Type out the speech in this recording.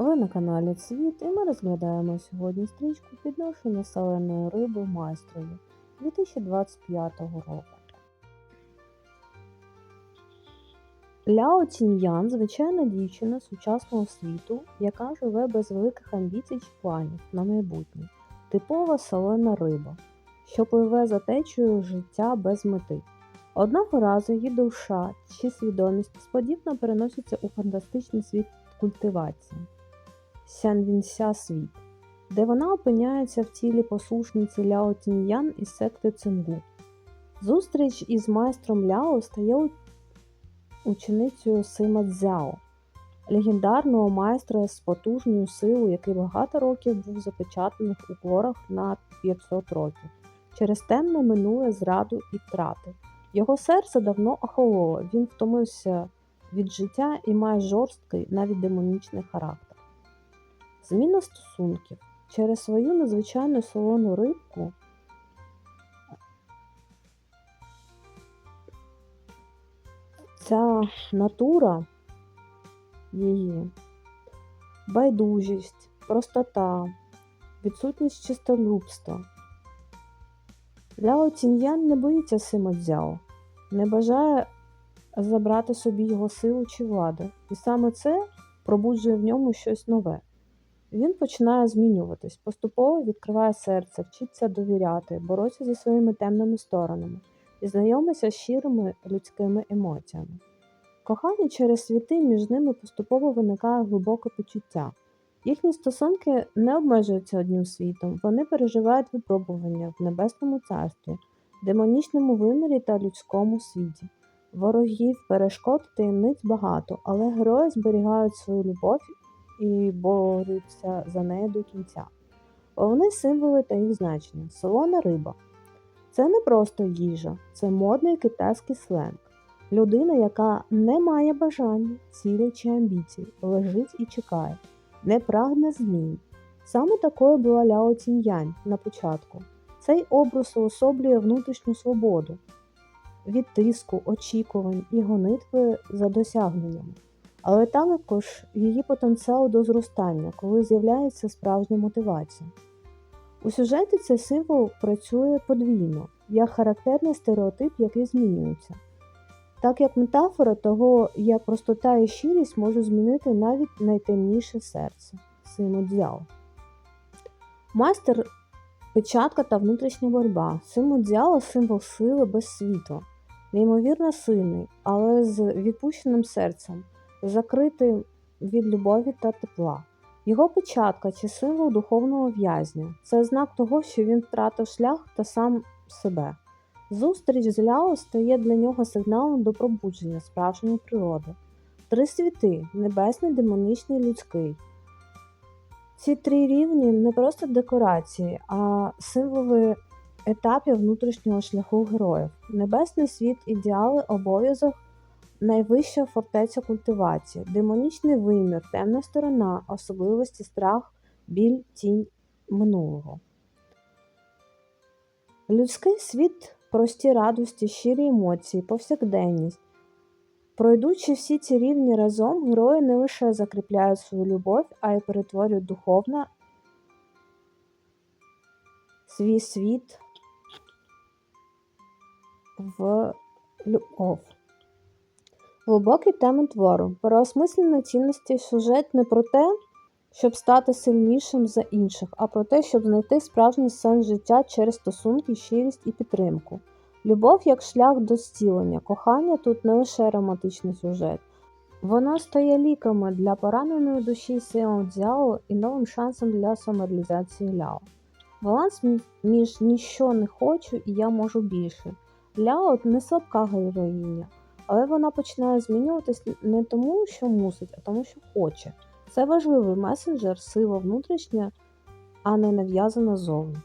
Ви на каналі Цвіт і ми розглядаємо сьогодні стрічку підношення соленої риби майстрою 2025 року. Ляо Ціньян – звичайна дівчина сучасного світу, яка живе без великих амбіцій чи планів на майбутнє. Типова солена риба, що пливе за течією життя без мети. Одного разу її душа чи свідомість сподівно переноситься у фантастичний світ культивації. Сянвінся світ, де вона опиняється в тілі послушниці Ляо Тіньян із секти Цингу. Зустріч із майстром Ляо стає ученицею Сима Цзяо, легендарного майстра з потужною силою, який багато років був запечатаний у горах на 500 років через темне минуле зраду і втрати. Його серце давно охололо, він втомився від життя і має жорсткий, навіть демонічний характер. Зміна стосунків через свою надзвичайну солону рибку ця натура її, байдужість, простота, відсутність чистолюбства. Ляо Ціньян не боїться Сима Цзяо, не бажає забрати собі його силу чи владу, і саме це пробуджує в ньому щось нове. Він починає змінюватись, поступово відкриває серце, вчиться довіряти, бореться зі своїми темними сторонами і знайомиться з щирими людськими емоціями. Кохання через світи між ними поступово виникає глибоке почуття. Їхні стосунки не обмежуються одним світом, вони переживають випробування в небесному царстві, демонічному вимірі та людському світі. Ворогів, перешкод, таємниць багато, але герої зберігають свою любов і борються за неї до кінця. Головні символи та їх значення солона риба. Це не просто їжа, це модний китайський сленг. Людина, яка не має бажання, цілі чи амбіцій, лежить і чекає, не прагне змін. Саме такою була Ляо Ціньянь на початку. Цей образ уособлює внутрішню свободу від тиску, очікувань і гонитви за досягненнями але також її потенціал до зростання, коли з'являється справжня мотивація. У сюжеті цей символ працює подвійно, як характерний стереотип, який змінюється, так як метафора того, як простота і щирість можуть змінити навіть найтемніше серце Симо Дзяо. Майстер печатка та внутрішня боротьба. Симо Дзяо символ сили без світла, неймовірно сильний, але з відпущеним серцем закритий від любові та тепла. Його печатка чи символ духовного в'язня це знак того, що він втратив шлях та сам себе. Зустріч з Ляо стає для нього сигналом до пробудження справжньої природи. Три світи небесний, демонічний, людський. Ці три рівні не просто декорації, а символи етапів внутрішнього шляху героїв. Небесний світ ідеали, обов'язок найвища фортеця культивації, демонічний вимір, темна сторона, особливості, страх, біль, тінь минулого. Людський світ прості радості, щирі емоції, повсякденність. Пройдучи всі ці рівні разом, герої не лише закріпляють свою любов, а й перетворюють духовно свій світ в любов. Глибокі теми твору. Переосмислення цінності сюжет не про те, щоб стати сильнішим за інших, а про те, щоб знайти справжній сенс життя через стосунки, щирість і підтримку. Любов як шлях до зцілення. Кохання тут не лише романтичний сюжет. Воно стає ліками для пораненої душі Сео Дзяо і новим шансом для самореалізації Ляо. Баланс між ніщо не хочу і я можу більше. Ляо не слабка героїня, але вона починає змінюватись не тому, що мусить, а тому, що хоче. Це важливий месенджер, сила внутрішня, а не нав'язана зовні.